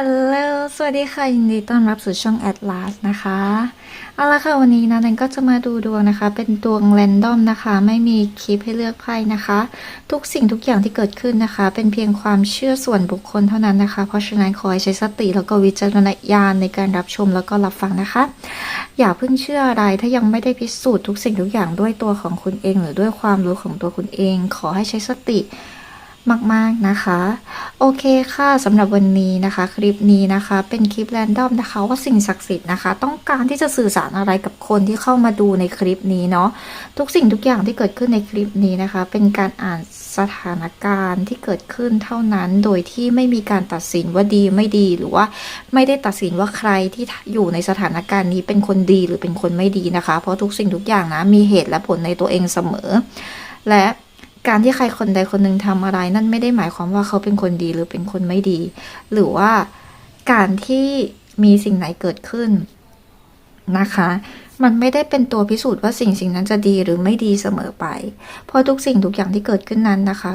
ฮัลโหล สวัสดีค่ะ ยินดีต้อนรับสู่ช่อง Atlas นะคะ เอาละค่ะ วันนี้นะนันก็จะมาดูดวงนะคะ เป็นดวงแรนดอมนะคะ ไม่มีคลิปให้เลือกไพ่นะคะ ทุกสิ่งทุกอย่างที่เกิดขึ้นนะคะ เป็นเพียงความเชื่อส่วนบุคคลเท่านั้นนะคะ เพราะฉะนั้นขอให้ใช้สติแล้วก็วิจารณญาณในการรับชมแล้วก็รับฟังนะคะ อย่าเพิ่งเชื่ออะไร ถ้ายังไม่ได้พิสูจน์ทุกสิ่งทุกอย่างด้วยตัวของคุณเอง หรือด้วยความรู้ของตัวคุณเอง ขอให้ใช้สติ มาก ๆ นะคะ โอเคค่ะสำหรับวันนี้นะคะ คลิปนี้นะคะ เป็นคลิปแรนดอมนะคะ ว่าสิ่งศักดิ์สิทธิ์นะคะ ต้องการที่จะสื่อสารอะไรกับคนที่เข้ามาดูในคลิปนี้เนาะทุกสิ่งทุกอย่างที่เกิดขึ้นในคลิปนี้นะคะ เป็นการอ่านสถานการณ์ที่เกิดขึ้นเท่านั้น โดยที่ไม่มีการตัดสินว่าดีไม่ดีหรือว่าไม่ได้ตัดสินว่าใครที่อยู่ในสถานการณ์นี้เป็นคนดีหรือเป็นคนไม่ดีนะคะ เพราะทุกสิ่งทุกอย่างนะมีเหตุและผลในตัวเองเสมอ และ การที่ใครคนใดคนหนึ่งทำอะไร นั่นไม่ได้หมายความว่าเขาเป็นคนดีหรือเป็นคนไม่ดี หรือว่าการที่มีสิ่งไหนเกิดขึ้นนะคะ มันไม่ได้เป็นตัวพิสูจน์ว่าสิ่งสิ่งนั้นจะดีหรือไม่ดีเสมอไป เพราะทุกสิ่งทุกอย่างที่เกิดขึ้นนั้นนะคะ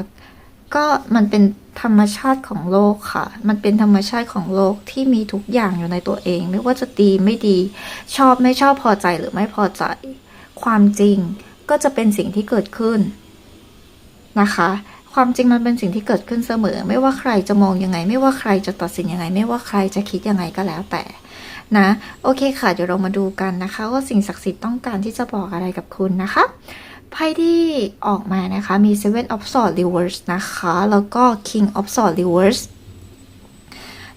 ก็มันเป็นธรรมชาติของโลกค่ะ มันเป็นธรรมชาติของโลกที่มีทุกอย่างอยู่ในตัวเอง ไม่ว่าจะดีไม่ดี ชอบไม่ชอบพอใจหรือไม่พอใจ ความจริงก็จะเป็นสิ่งที่เกิดขึ้น นะคะ ความจริงมันเป็นสิ่งที่เกิดขึ้นเสมอ ไม่ว่าใครจะมองยังไง ไม่ว่าใครจะตัดสินยังไง ไม่ว่าใครจะคิดยังไงก็แล้วแต่นะโอเคค่ะ เดี๋ยวเรามาดูกันนะคะ ว่าสิ่งศักดิ์สิทธิ์ต้องการที่จะบอกอะไรกับคุณนะคะไพ่ที่ออกมานะคะมี Seven of Swords Reverse นะคะ แล้วก็ King of Swords Reverse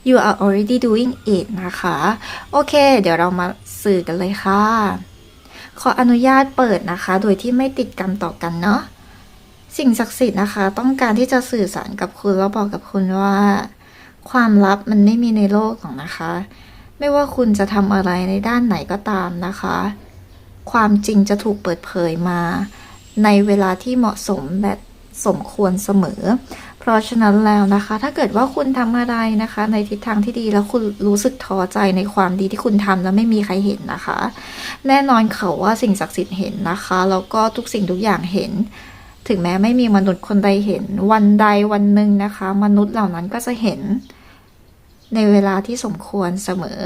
you are already doing it นะคะ โอเค เดี๋ยวเรามาสื่อกันเลยค่ะ ขออนุญาตเปิดนะคะ โดยที่ไม่ติดกรรมต่อกันเนาะ สิ่งศักดิ์สิทธิ์นะคะ ต้องการที่จะสื่อสารกับคุณแล้วบอกกับคุณว่า ความลับมันไม่มีในโลกของนะคะ ไม่ว่าคุณจะทำอะไรในด้านไหนก็ตามนะคะ ความจริงจะถูกเปิดเผยมา ในเวลาที่เหมาะสมและสมควรเสมอ เพราะฉะนั้นแล้วนะคะ ถ้าเกิดว่าคุณทำอะไรนะคะ ในทิศทางที่ดีแล้วคุณรู้สึกท้อใจในความดีที่คุณทำแล้วไม่มีใครเห็นนะคะ แน่นอนเขาว่าสิ่งศักดิ์สิทธิ์เห็นนะคะ แล้วก็ทุกสิ่งทุกอย่างเห็น ถึงแม้ไม่มีมนุษย์คนใดเห็น วันใดวันหนึ่งนะคะ มนุษย์เหล่านั้นก็จะเห็นในเวลาที่สมควรเสมอ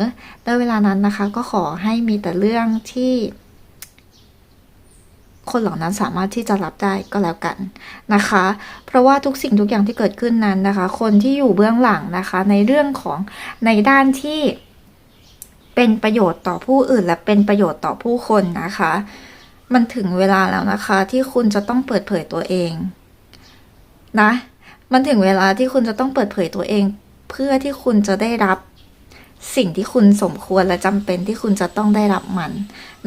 และเวลานั้นนะคะ ก็ขอให้มีแต่เรื่องที่ คนเหล่านั้นสามารถที่จะรับได้ก็แล้วกันนะคะ เพราะว่าทุกสิ่งทุกอย่างที่เกิดขึ้นนั้นนะคะ คนที่อยู่เบื้องหลังนะคะ ในเรื่องของในด้านที่เป็นประโยชน์ต่อผู้อื่นและเป็นประโยชน์ต่อผู้คนนะคะ มันถึงเวลาแล้วนะคะ ที่คุณจะต้องเปิดเผยตัวเอง นะ มันถึงเวลาที่คุณจะต้องเปิดเผยตัวเอง เพื่อที่คุณจะได้รับสิ่งที่คุณสมควรและจำเป็นที่คุณจะต้องได้รับมัน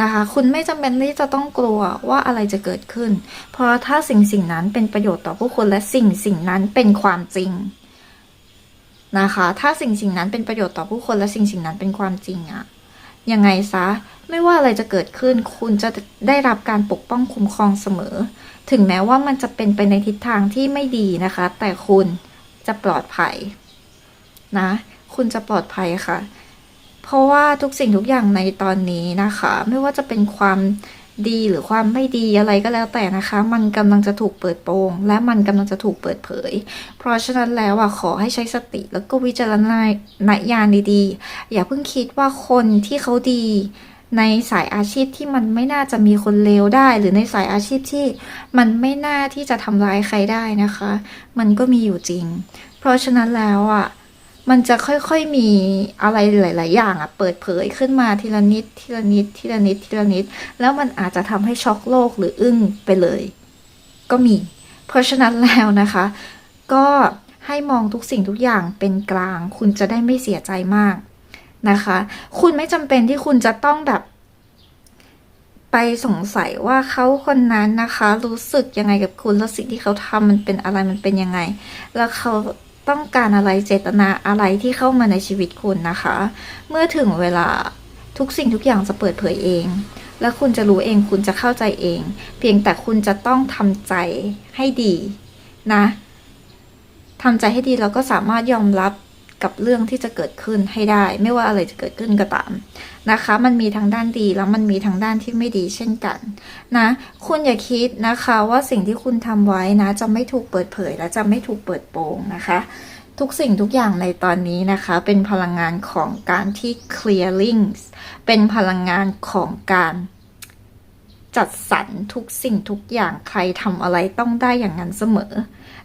นะคะ คุณไม่จำเป็นที่จะต้องกลัวว่าอะไรจะเกิดขึ้น เพราะถ้าสิ่งสิ่งนั้นเป็นประโยชน์ต่อผู้คนและสิ่งสิ่งนั้นเป็นความจริงนะคะ ถ้าสิ่งสิ่งนั้นเป็นประโยชน์ต่อผู้คนและสิ่งสิ่งนั้นเป็นความจริงอะ ยังไงซะ ไม่ว่าอะไรจะเกิดขึ้น คุณจะได้รับการปกป้องคุ้มครองเสมอ ถึงแม้ว่ามันจะเป็นไปในทิศทางที่ไม่ดีนะคะ แต่คุณจะปลอดภัยนะ คุณจะปลอดภัยค่ะ เพราะว่าทุกสิ่งทุกอย่างในตอนนี้นะคะ ไม่ว่าจะเป็นความ ดีหรือความไม่ดีอะไรก็แล้วแต่นะคะ มันกำลังจะถูกเปิดโปง และมันกำลังจะถูกเปิดเผย เพราะฉะนั้นแล้วอะขอให้ใช้สติแล้วก็วิจารณญาณดีๆ อย่าเพิ่งคิดว่าคนที่เขาดีในสายอาชีพที่มันไม่น่าจะมีคนเลวได้ หรือในสายอาชีพที่มันไม่น่าที่จะทำร้ายใครได้นะคะ มันก็มีอยู่จริง เพราะฉะนั้นแล้วอะ มันจะค่อยๆมีอะไรหลาย ๆ อย่างอะเปิดเผยขึ้นมาทีละนิดทีละนิดทีละนิดทีละนิด แล้วมันอาจจะทำให้ช็อกโลกหรืออึ้งไปเลย ก็มี เพราะฉะนั้นแล้วนะคะ ก็ให้มองทุกสิ่งทุกอย่างเป็นกลาง คุณจะได้ไม่เสียใจมากนะคะ คุณไม่จำเป็นที่คุณจะต้องแบบ ไปสงสัยว่าเขาคนนั้นนะคะ รู้สึกยังไงกับคุณแล้วสิ่งที่เขาทำมันเป็นอะไรมันเป็นยังไง แล้วเขา ต้องการอะไรเจตนาอะไรที่เข้ามาในชีวิตคุณนะคะ เมื่อถึงเวลาทุกสิ่งทุกอย่างจะเปิดเผยเอง และคุณจะรู้เองคุณจะเข้าใจเอง เพียงแต่คุณจะต้องทำใจให้ดีนะทำใจให้ดีแล้วก็สามารถยอมรับ กับเรื่องที่จะเกิดขึ้นให้ได้ ไม่ว่าอะไรจะเกิดขึ้นก็ตามนะคะ มันมีทั้งด้านดีแล้วมันมีทั้งด้านที่ไม่ดีเช่นกันนะคุณอย่าคิดนะคะว่าสิ่งที่คุณทำไว้นะ จะไม่ถูกเปิดเผยและจะไม่ถูกเปิดโปงนะคะทุกสิ่งทุกอย่างในตอนนี้นะคะ เป็นพลังงานของการที่ clearing เป็นพลังงานของการจัดสรรทุกสิ่งทุกอย่างใครทำอะไรต้องได้อย่างนั้นเสมอ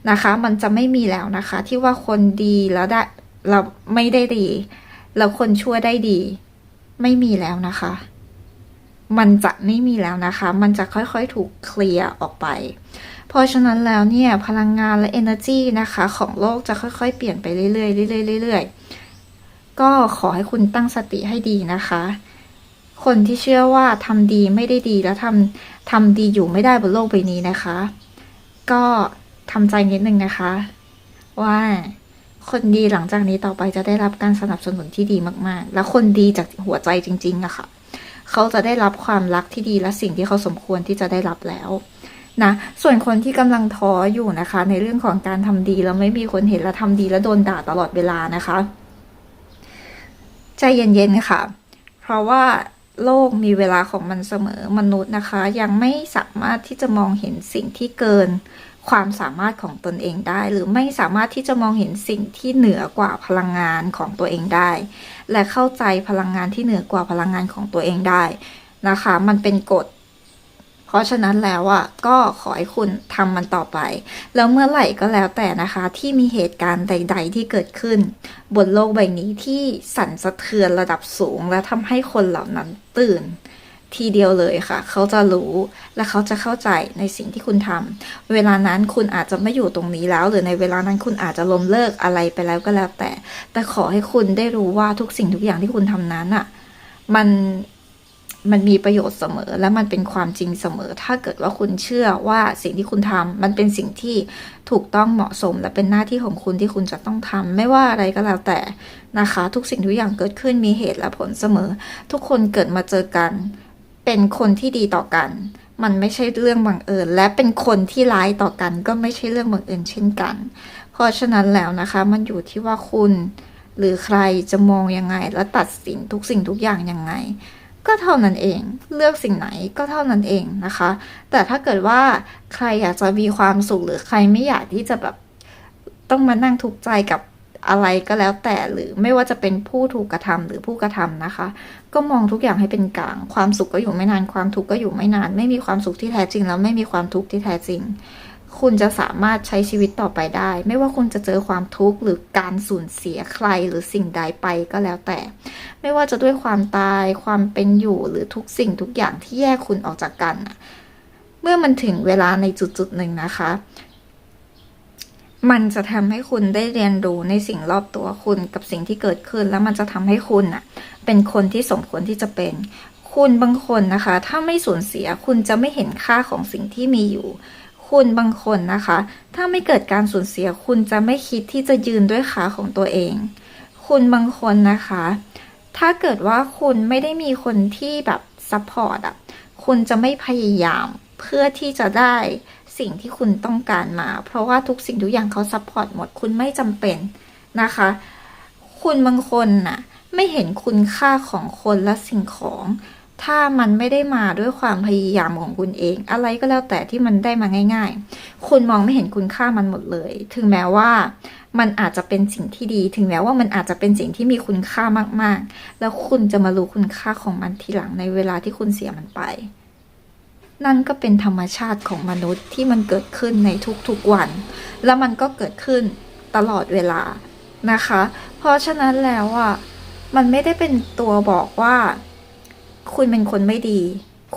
นะคะ มันจะไม่มีแล้วนะคะ ที่ว่าคนดีแล้วได้ เราไม่ได้ดีแล้วคนชั่วได้ดี ไม่มีแล้วนะคะ มันจะไม่มีแล้วนะคะ มันจะค่อยๆถูกเคลียร์ออกไป เพราะฉะนั้นแล้วเนี่ย พลังงานและ energy นะคะ ของโลกจะค่อยๆ เปลี่ยนไปเรื่อยๆเรื่อยๆเรื่อยๆก็ขอให้คุณตั้งสติให้ดีนะคะคนที่เชื่อว่าทำดีไม่ได้ดีแล้วทำทำดีอยู่ไม่ได้บนโลกใบนี้นะคะ ก็ทำใจนิดนึงนะคะ ว่า คนดีหลังจากนี้ต่อไปจะได้รับการสนับสนุนที่ดีมากๆ แล้วคนดีจากหัวใจจริงๆอะค่ะ เขาจะได้รับความรักที่ดีและสิ่งที่เขาสมควรที่จะได้รับแล้วนะส่วนคนที่กำลังท้ออยู่นะคะ ในเรื่องของการทำดีแล้วไม่มีคนเห็นแล้วทำดีแล้วโดนด่าตลอดเวลานะคะ ใจเย็นๆค่ะ เพราะว่าโลกมีเวลาของมันเสมอมนุษย์นะคะ ยังไม่สามารถที่จะมองเห็นสิ่งที่เกิน ความสามารถของตนเองได้ หรือไม่สามารถที่จะมองเห็นสิ่งที่เหนือกว่าพลังงานของตัวเองได้ และเข้าใจพลังงานที่เหนือกว่าพลังงานของตัวเองได้นะคะ มันเป็นกฎ เพราะฉะนั้นแล้วอะก็ขอให้คุณทำมันต่อไป แล้วเมื่อไหร่ก็แล้วแต่นะคะ ที่มีเหตุการณ์ใด ๆ ที่เกิดขึ้น บนโลกใบนี้ที่สั่นสะเทือนระดับสูง และทำให้คนเหล่านั้นตื่น ทีเดียวเลยค่ะ เขาจะรู้และเขาจะเข้าใจในสิ่งที่คุณทำเวลานั้นคุณอาจจะไม่อยู่ตรงนี้แล้ว หรือในเวลานั้นคุณอาจจะล้มเลิกอะไรไปแล้วก็แล้วแต่ แต่ขอให้คุณได้รู้ว่าทุกสิ่งทุกอย่างที่คุณทำนั้นอะ มันมันมีประโยชน์เสมอและมันเป็นความจริงเสมอ ถ้าเกิดว่าคุณเชื่อว่าสิ่งที่คุณทำมันเป็นสิ่งที่ถูกต้องเหมาะสม และเป็นหน้าที่ของคุณที่คุณจะต้องทำไม่ว่าอะไรก็แล้วแต่นะคะ ทุกสิ่งทุกอย่างเกิดขึ้นมีเหตุและผลเสมอ ทุกคนเกิดมาเจอกัน เป็นคนที่ดีต่อกัน มันไม่ใช่เรื่องบังเอิญ และเป็นคนที่ร้ายต่อกัน ก็ไม่ใช่เรื่องบังเอิญเช่นกัน เพราะฉะนั้นแล้วนะคะ มันอยู่ที่ว่าคุณ หรือใครจะมองยังไง และตัดสินทุกสิ่งทุกอย่างยังไง ก็เท่านั้นเองเลือกสิ่งไหนก็เท่านั้นเองนะคะ แต่ถ้าเกิดว่าใครอยากจะมีความสุขหรือใครไม่อยากที่จะแบบต้องมานั่งทุกข์ใจกับ อะไรก็แล้วแต่หรือไม่ว่าจะเป็นผู้ถูกกระทำหรือผู้กระทำนะคะ ก็มองทุกอย่างให้เป็นกลาง ความสุขก็อยู่ไม่นานความทุกข์ก็อยู่ไม่นาน ไม่มีความสุขที่แท้จริง แล้วไม่มีความทุกข์ที่แท้จริง คุณจะสามารถใช้ชีวิตต่อไปได้ ไม่ว่าคุณจะเจอความทุกข์หรือการสูญเสียใครหรือสิ่งใดไปก็แล้วแต่ ไม่ว่าจะด้วยความตายความเป็นอยู่หรือทุกสิ่งทุกอย่างที่แยกคุณออกจากกันเมื่อมันถึงเวลาในจุดจุดๆหนึ่งนะคะ มันจะทำให้คุณได้เรียนรู้ในสิ่งรอบตัวคุณกับสิ่งที่เกิดขึ้น แล้วมันจะทำให้คุณน่ะเป็นคนที่สมควรที่จะเป็น คุณบางคนนะคะ ถ้าไม่สูญเสียคุณจะไม่เห็นค่าของสิ่งที่มีอยู่ คุณบางคนนะคะ ถ้าไม่เกิดการสูญเสียคุณจะไม่คิดที่จะยืนด้วยขาของตัวเอง คุณบางคนนะคะ ถ้าเกิดว่าคุณไม่ได้มีคนที่แบบซัพพอร์ตอะคุณจะไม่พยายามเพื่อที่จะได้ สิ่งที่คุณต้องการมา เพราะว่าทุกสิ่งทุกอย่างเขาซัพพอร์ตหมดคุณไม่จำเป็นนะคะ คุณบางคนน่ะไม่เห็นคุณค่าของคนและสิ่งของ ถ้ามันไม่ได้มาด้วยความพยายามของคุณเอง อะไรก็แล้วแต่ที่มันได้มาง่าย ๆ คุณมองไม่เห็นคุณค่ามันหมดเลย ถึงแม้ว่ามันอาจจะเป็นสิ่งที่ดี ถึงแม้ว่ามันอาจจะเป็นสิ่งที่มีคุณค่ามากๆ แล้วคุณจะมารู้คุณค่าของมันทีหลังในเวลาที่คุณเสียมันไป นั่นก็เป็นธรรมชาติของมนุษย์ที่มันเกิดขึ้นในทุกๆวัน แล้วมันก็เกิดขึ้นตลอดเวลานะคะ เพราะฉะนั้นแล้วอะมันไม่ได้เป็นตัวบอกว่า คุณเป็นคนไม่ดี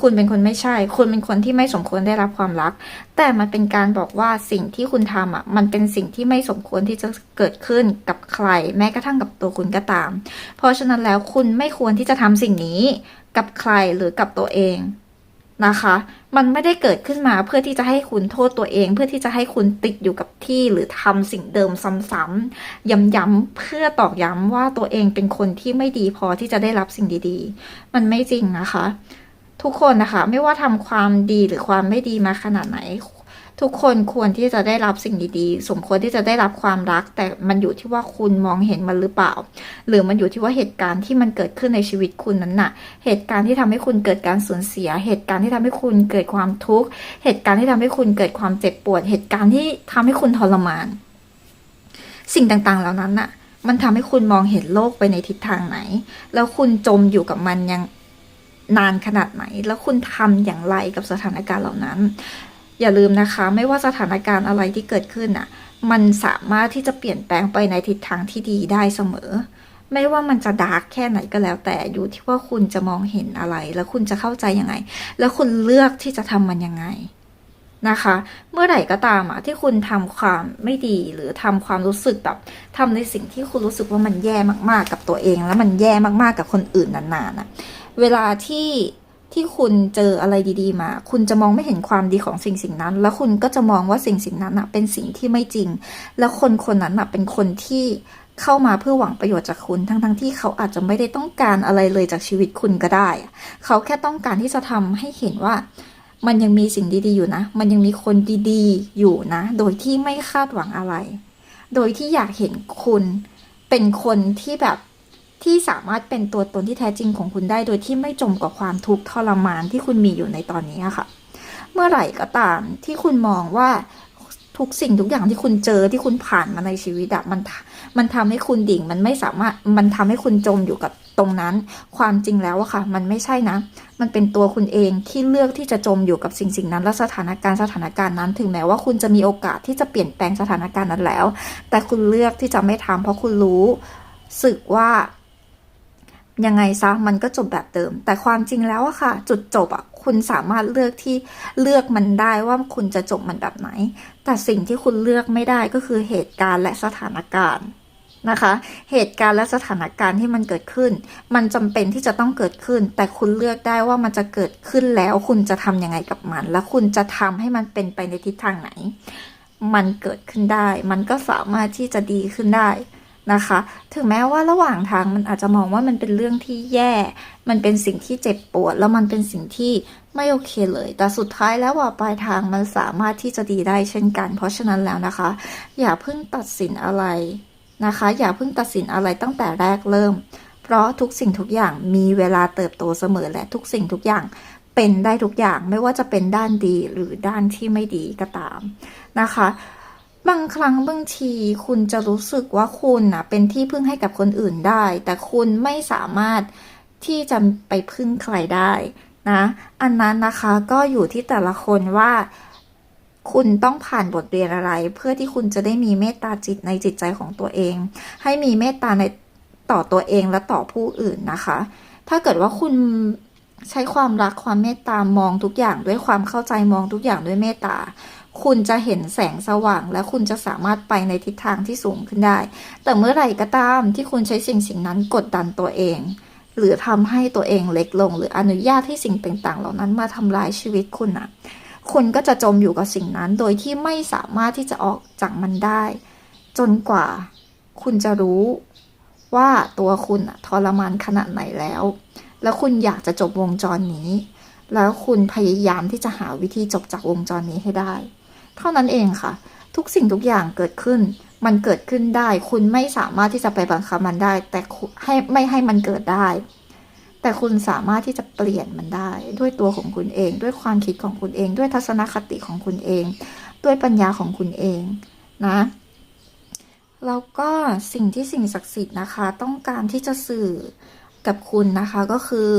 คุณเป็นคนไม่ใช่ คุณเป็นคนที่ไม่สมควรได้รับความรัก แต่มันเป็นการบอกว่าสิ่งที่คุณทำอะ มันเป็นสิ่งที่ไม่สมควรที่จะเกิดขึ้นกับใคร แม้กระทั่งกับตัวคุณก็ตาม เพราะฉะนั้นแล้วคุณไม่ควรที่จะทำสิ่งนี้กับใครหรือกับตัวเอง นะคะ มันไม่ได้เกิดขึ้นมาเพื่อที่จะให้คุณโทษตัวเอง เพื่อที่จะให้คุณติดอยู่กับที่หรือทำสิ่งเดิมซ้ำๆย้ำๆเพื่อตอกย้ำว่าตัวเองเป็นคนที่ไม่ดีพอที่จะได้รับสิ่งดีๆ มันไม่จริงนะคะ ทุกคนนะคะ ไม่ว่าทำความดีหรือความไม่ดีมาขนาดไหน ทุกคนควรที่จะได้รับสิ่งดีๆ สมควรที่จะได้รับความรัก แต่มันอยู่ที่ว่าคุณมองเห็นมันหรือเปล่า หรือมันอยู่ที่ว่าเหตุการณ์ที่มันเกิดขึ้นในชีวิตคุณนั้นน่ะ เหตุการณ์ที่ทำให้คุณเกิดการสูญเสีย เหตุการณ์ที่ทำให้คุณเกิดความทุกข์ เหตุการณ์ที่ทำให้คุณเกิดความเจ็บปวด เหตุการณ์ที่ทำให้คุณทรมาน สิ่งต่างๆ เหล่านั้นน่ะ มันทำให้คุณมองเห็นโลกไปในทิศทางไหน แล้วคุณจมอยู่กับมันยังนานขนาดไหน แล้วคุณทำอย่างไรกับสถานการณ์เหล่านั้น อย่าลืมนะคะ ไม่ว่าสถานการณ์อะไรที่เกิดขึ้นน่ะ มันสามารถที่จะเปลี่ยนแปลงไปในทิศทางที่ดีได้เสมอ ไม่ว่ามันจะดาร์กแค่ไหนก็แล้ว แต่อยู่ที่ว่าคุณจะมองเห็นอะไร แล้วคุณจะเข้าใจยังไง แล้วคุณเลือกที่จะทำมันยังไงนะคะ เมื่อไหร่ก็ตามอะที่คุณทำความไม่ดีหรือทำความรู้สึกแบบทำในสิ่งที่คุณรู้สึกว่ามันแย่มากๆกับตัวเอง แล้วมันแย่มากๆกับคนอื่นนานๆอะเวลาที่ ที่คุณเจออะไรดีๆมา คุณจะมองไม่เห็นความดีของสิ่งสิ่งนั้น แล้วคุณก็จะมองว่าสิ่งสิ่งนั้นเป็นสิ่งที่ไม่จริง แล้วคนคนนั้นเป็นคนที่เข้ามาเพื่อหวังประโยชน์จากคุณ ทั้งๆทที่เขาอาจจะไม่ได้ต้องการอะไรเลยจากชีวิตคุณก็ได้ เขาแค่ต้องการที่จะทำให้เห็นว่า มันยังมีสิ่งดีๆอยู่นะ มันยังมีคนดีๆ อยู่นะ โดยที่ไม่คาดหวังอะไร โดยที่อยากเห็นคุณเป็นคนที่แบบ ที่สามารถเป็นตัวตนที่แท้จริงของคุณได้ โดยที่ไม่จมกับความทุกข์ทรมานที่คุณมีอยู่ในตอนนี้ค่ะ เมื่อไหร่ก็ตามที่คุณมองว่าทุกสิ่งทุกอย่างที่คุณเจอที่คุณผ่านมาในชีวิตอะมันมันทำให้คุณดิ่งมันไม่สามารถมันทำให้คุณจมอยู่กับตรงนั้น ความจริงแล้วอะค่ะ มันไม่ใช่นะ มันเป็นตัวคุณเองที่เลือกที่จะจมอยู่กับสิ่งสิ่งนั้นและสถานการณ์สถานการณ์นั้น ถึงแม้ว่าคุณจะมีโอกาสที่จะเปลี่ยนแปลงสถานการณ์นั้นแล้ว แต่คุณเลือกที่จะไม่ทำเพราะคุณรู้สึกว่า ยังไงซะมันก็จบแบบเดิม แต่ความจริงแล้วอะค่ะ จุดจบอะคุณสามารถเลือกที่เลือกมันได้ว่าคุณจะจบมันแบบไหน แต่สิ่งที่คุณเลือกไม่ได้ก็คือเหตุการณ์และสถานการณ์นะคะ เหตุการณ์และสถานการณ์ที่มันเกิดขึ้น มันจำเป็นที่จะต้องเกิดขึ้น แต่คุณเลือกได้ว่ามันจะเกิดขึ้นแล้ว คุณจะทำยังไงกับมัน และคุณจะทำให้มันเป็นไปในทิศทางไหน มันเกิดขึ้นได้ มันก็สามารถที่จะดีขึ้นได้ นะคะ ถึงแม้ว่าระหว่างทางมันอาจจะมองว่ามันเป็นเรื่องที่แย่ มันเป็นสิ่งที่เจ็บปวด แล้วมันเป็นสิ่งที่ไม่โอเคเลย แต่สุดท้ายแล้วว่าปลายทางมันสามารถที่จะดีได้เช่นกัน เพราะฉะนั้นแล้วนะคะ อย่าเพิ่งตัดสินอะไรนะคะ อย่าเพิ่งตัดสินอะไรตั้งแต่แรกเริ่ม เพราะทุกสิ่งทุกอย่างมีเวลาเติบโตเสมอและทุกสิ่งทุกอย่างเป็นได้ทุกอย่างไม่ว่าจะเป็นด้านดีหรือด้านที่ไม่ดีก็ตามนะคะ บางครั้งบางทีคุณจะรู้สึกว่าคุณนะเป็นที่พึ่งให้กับคนอื่นได้ แต่คุณไม่สามารถที่จะไปพึ่งใครได้นะ อันนั้นนะคะก็อยู่ที่แต่ละคนว่า คุณต้องผ่านบทเรียนอะไร เพื่อที่คุณจะได้มีเมตตาจิตในจิตใจของตัวเอง ให้มีเมตตาในต่อตัวเองและต่อผู้อื่นนะคะ ถ้าเกิดว่าคุณใช้ความรักความเมตตามองทุกอย่างด้วยความเข้าใจมองทุกอย่างด้วยเมตตา คุณจะเห็นแสงสว่าง และคุณจะสามารถไปในทิศทางที่สูงขึ้นได้ แต่เมื่อไหร่ก็ตามที่คุณใช้สิ่งสิ่งนั้นกดดันตัวเอง หรือทำให้ตัวเองเล็กลง หรืออนุญาตให้สิ่งต่าง ๆ เหล่านั้นมาทำลายชีวิตคุณนะคุณก็จะจมอยู่กับสิ่งนั้น โดยที่ไม่สามารถที่จะออกจากมันได้ จนกว่าคุณจะรู้ว่าตัวคุณทรมานขนาดไหนแล้ว แล้วคุณอยากจะจบวงจรนี้ แล้วคุณพยายามที่จะหาวิธีจบจากวงจรนี้ให้ได้ เท่านั้นเองค่ะ ทุกสิ่งทุกอย่างเกิดขึ้น มันเกิดขึ้นได้ คุณไม่สามารถที่จะไปบังคับมันได้ แต่ให้ไม่ให้มันเกิดได้ แต่คุณสามารถที่จะเปลี่ยนมันได้ ด้วยตัวของคุณเอง ด้วยความคิดของคุณเอง ด้วยทัศนคติของคุณเอง ด้วยปัญญาของคุณเองนะแล้วก็สิ่งที่สิ่งศักดิ์สิทธิ์นะคะ ต้องการที่จะสื่อกับคุณนะคะก็คือ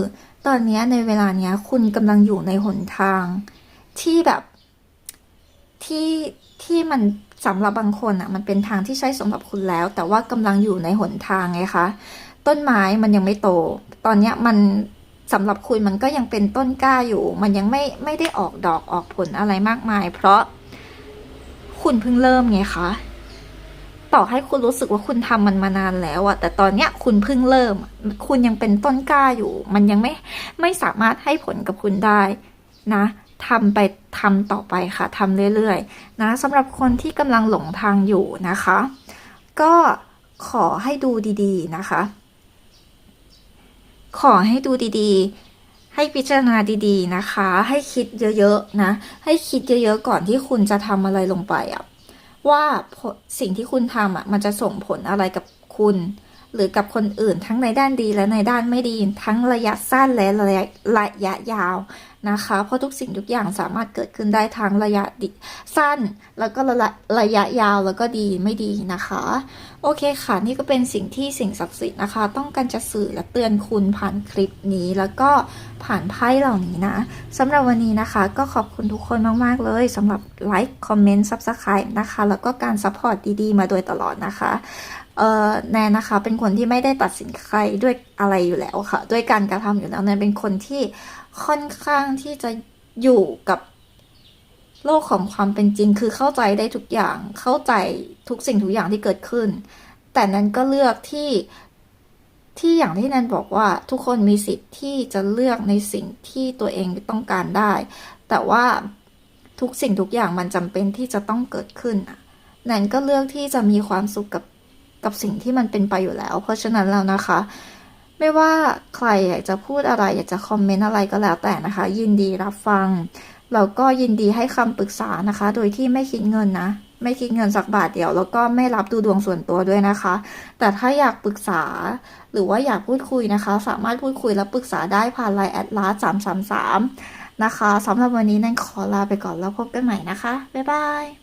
ตอนนี้ในเวลาเนี้ยคุณกำลังอยู่ในหนทางที่แบบ ที่ที่มันสำหรับบางคนอะ มันเป็นทางที่ใช่สำหรับคุณแล้ว แต่ว่ากำลังอยู่ในหนทางไงคะต้นไม้มันยังไม่โต ตอนเนี้ยมันสำหรับคุณมันก็ยังเป็นต้นกล้าอยู่ มันยังไม่ไม่ได้ออกดอกออกผลอะไรมากมาย เพราะคุณเพิ่งเริ่มไงคะต่อให้คุณรู้สึกว่าคุณทำมันมานานแล้วอะแต่ตอนเนี้ยคุณเพิ่งเริ่ม คุณยังเป็นต้นกล้าอยู่ มันยังไม่ไม่สามารถให้ผลกับคุณได้นะทำไป ทำต่อไปค่ะทำเรื่อยๆนะสำหรับคนที่กำลังหลงทางอยู่นะคะ ก็ขอให้ดูดีๆนะคะ ขอให้ดูดีๆ ให้พิจารณาดีๆนะคะ ให้คิดเยอะๆนะ ให้คิดเยอะๆก่อนที่คุณจะทำอะไรลงไปอะว่าสิ่งที่คุณทำอะมันจะส่งผลอะไรกับคุณหรือกับคนอื่นทั้งในด้านดีและในด้านไม่ดีทั้งระยะสั้นและระยะระยะยาว นะคะ เพราะทุกสิ่งทุกอย่างสามารถเกิดขึ้นได้ทั้งระยะสั้น แล้วก็ระยะระยะยาวแล้วก็ดีไม่ดีนะคะ โอเคค่ะ นี่ก็เป็นสิ่งที่สิ่งศักดิ์สิทธิ์นะคะ ต้องการจะสื่อและเตือนคุณผ่านคลิปนี้ แล้วก็ผ่านไพ่เหล่านี้นะสำหรับวันนี้นะคะ ก็ขอบคุณทุกคนมาก ๆ เลยสำหรับไลค์คอมเมนต์ซับสไครต์นะคะ แล้วก็การซัพพอร์ตดี ๆ มาโดยตลอดนะคะเออแนนนะคะเป็นคนที่ไม่ได้ตัดสินใครด้วยอะไรอยู่แล้วค่ะ ด้วยการกระทำอยู่แล้วแนนเป็นคนที่ ค่อนข้างที่จะอยู่กับโลกของความเป็นจริง คือเข้าใจได้ทุกอย่างเข้าใจทุกสิ่งทุกอย่างที่เกิดขึ้น แต่นั้นก็เลือกที่ที่อย่างที่แนนบอกว่าทุกคนมีสิทธิ์ที่จะเลือกในสิ่งที่ตัวเองต้องการได้ แต่ว่าทุกสิ่งทุกอย่างมันจำเป็นที่จะต้องเกิดขึ้นน่ะแนนก็เลือกที่จะมีความสุขกับกับสิ่งที่มันเป็นไปอยู่แล้ว เพราะฉะนั้นแล้วนะคะ ไม่ว่าใครอยากจะพูดอะไรอยากจะคอมเมนต์อะไรก็แล้วแต่นะคะ ยินดีรับฟังแล้วก็ยินดีให้คำปรึกษานะคะ โดยที่ไม่คิดเงินนะ ไม่คิดเงินสักบาทเดียว แล้วก็ไม่รับดูดวงส่วนตัวด้วยนะคะ แต่ถ้าอยากปรึกษา หรือว่าอยากพูดคุยนะคะ สามารถพูดคุยและปรึกษาได้ผ่านไลน์แอดลาสามสามสามนะคะสำหรับวันนี้นั่นขอลาไปก่อนแล้วพบกันใหม่นะคะ บ๊ายบาย